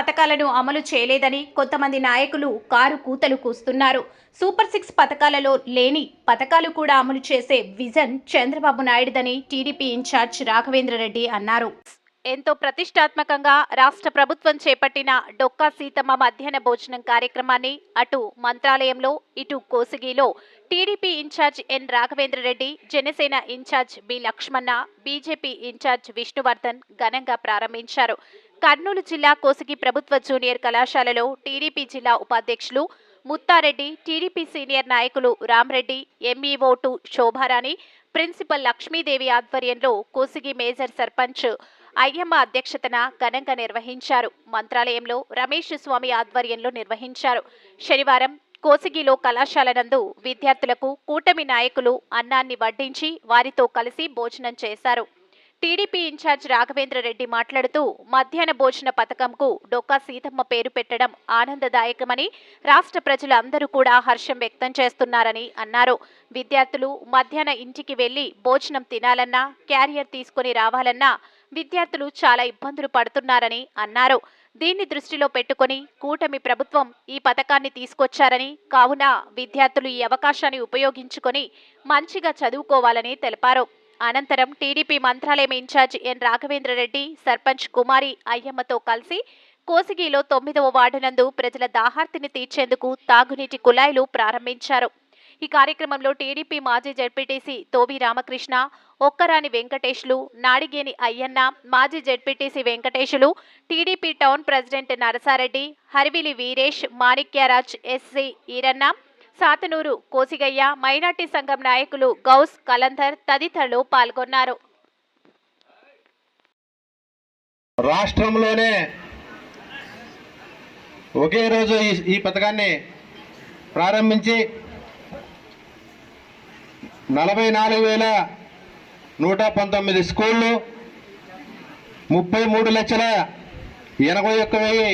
పథకాలను అమలు చేయలేదని కొంతమంది నాయకులు కారు కూతలు కూస్తున్నారు. సూపర్ సిక్స్ పథకాలలో లేని పథకాలు కూడా అమలు చేసే విజన్ చంద్రబాబు నాయుడుదని టీడీపీ ఇన్ఛార్జ్ రాఘవేంద్రరెడ్డి అన్నారు. ఎంతో ప్రతిష్టాత్మకంగా రాష్ట్ర ప్రభుత్వం చేపట్టిన డొక్కా సీతమ్మ మధ్యాహ్న భోజనం కార్యక్రమాన్ని అటు మంత్రాలయంలో ఇటు కోసిగిలో TDP in-charge N Raghavendra Reddy Janasena in-charge B Lakshmana BJP in-charge Vishnuvardhan ఘనంగా ప్రారంభించారు. కర్నూలు జిల్లా కోసిగి ప్రభుత్వ జూనియర్ కళాశాలలో టీడీపీ జిల్లా ఉపాధ్యక్షులు ముత్తారెడ్డి టీడీపీ సీనియర్ నాయకులు Ram Reddy MEO two Shobharani principal Lakshmidevi ఆధ్వర్యంలో కోసిగి మేజర్ సర్పంచ్ అయ్యమ్మ అధ్యక్షతన ఘనంగా నిర్వహించారు. మంత్రాలయంలో రమేష్ స్వామి ఆధ్వర్యంలో నిర్వహించారు. శనివారం కోసిగిలో కళాశాల నందు విద్యార్థులకు కూటమి నాయకులు అన్నాన్ని వడ్డించి వారితో కలిసి భోజనం చేశారు. టీడీపీ ఇన్ఛార్జ్ రాఘవేంద్ర రెడ్డి మాట్లాడుతూ మధ్యాహ్న భోజన పథకంకు డొక్కా సీతమ్మ పేరు పెట్టడం ఆనందదాయకమని రాష్ట్ర ప్రజలందరూ కూడా హర్షం వ్యక్తం చేస్తున్నారని అన్నారు. విద్యార్థులు మధ్యాహ్న ఇంటికి వెళ్ళి భోజనం తినాలన్నా క్యారియర్ తీసుకుని రావాలన్నా విద్యార్థులు చాలా ఇబ్బందులు పడుతున్నారని అన్నారు. దీన్ని దృష్టిలో పెట్టుకొని కూటమి ప్రభుత్వం ఈ పథకాన్ని తీసుకొచ్చారని కావున విద్యార్థులు ఈ అవకాశాన్ని ఉపయోగించుకొని మంచిగా చదువుకోవాలని తెలిపారు. అనంతరం TDP Mantralayam in-charge N Raghavendra Reddy sarpanch Kumari అయ్యమ్మతో కలిసి కోసిగిలో తొమ్మిదవ వార్డు నందు ప్రజల దాహార్తిని తీర్చేందుకు తాగునీటి కుళాయిలు ప్రారంభించారు. ఈ కార్యక్రమంలో టీడీపీ మాజీ జడ్పీటీసీ తోవి రామకృష్ణ ఒక్కరాని వెంకటేష్లు నాడిగేని అయ్యన్న మాజీ ZPTC Venkateshulu TDP town president Narasa Reddy Harivili Veeresh Manikyaraj SC Eeranna Satanuru Kosigayya minority సంఘం నాయకులు గౌస్ కలంధర్ తదితరులు పాల్గొన్నారు. రాష్ట్రంలోనే ఒకే రోజు ఈ ఈ పథకాన్ని ప్రారంభించి నలభై నాలుగు వేల నూట పంతొమ్మిది స్కూళ్ళు ముప్పై మూడు లక్షల ఎనభై ఒక్క వెయ్యి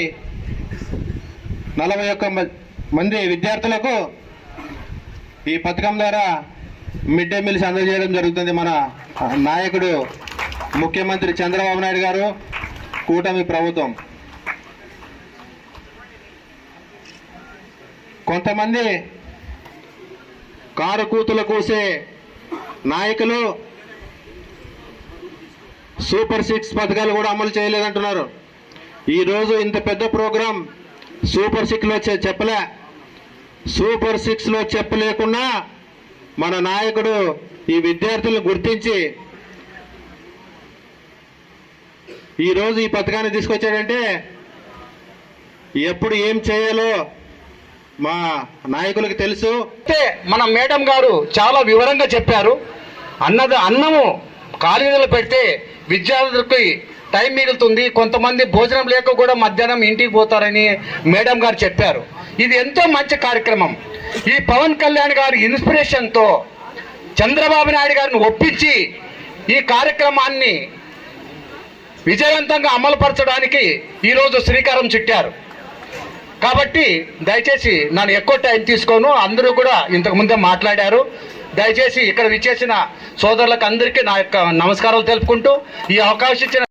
నలభై ఒక్క మ- మంది విద్యార్థులకు ఈ పథకం ద్వారా మిడ్ డే మీల్స్ అందజేయడం జరుగుతుంది మన నాయకుడు ముఖ్యమంత్రి చంద్రబాబు నాయుడు గారు కూటమి ప్రభుత్వం. కొంతమంది కారు కూతులు కూసే నాయకులు సూపర్ సిక్స్ పథకాలు కూడా అమలు చేయలేదంటున్నారు. ఈరోజు ఇంత పెద్ద ప్రోగ్రాం సూపర్ సిక్స్లో చెప్పలే. సూపర్ సిక్స్లో చెప్పలేకున్నా మన నాయకుడు ఈ విద్యార్థులను గుర్తించి ఈరోజు ఈ పథకాన్ని తీసుకొచ్చాడంటే ఎప్పుడు ఏం చేయాలో మా నాయకులకు తెలుసు. మన మేడం గారు చాలా వివరంగా చెప్పారు. అన్నది అన్నము కాలేజీలో పెడితే విద్యార్థులకి టైం మిగులుతుంది. కొంతమంది భోజనం లేక కూడా మధ్యాహ్నం ఇంటికి పోతారని మేడం గారు చెప్పారు. ఇది ఎంతో మంచి కార్యక్రమం. ఈ పవన్ కళ్యాణ్ గారి ఇన్స్పిరేషన్తో చంద్రబాబు నాయుడు గారిని ఒప్పించి ఈ కార్యక్రమాన్ని విజయవంతంగా అమలుపరచడానికి ఈరోజు శ్రీకారం చుట్టారు. కాబట్టి దయచేసి నన్ను ఎక్కువ టైం తీసుకోను. అందరూ కూడా ఇంతకు ముందే మాట్లాడారు. దయచేసి ఇక్కడ విచ్చేసిన సోదరులకు అందరికీ నా యొక్క నమస్కారాలు తెలుపుకుంటూ ఈ అవకాశం ఇచ్చిన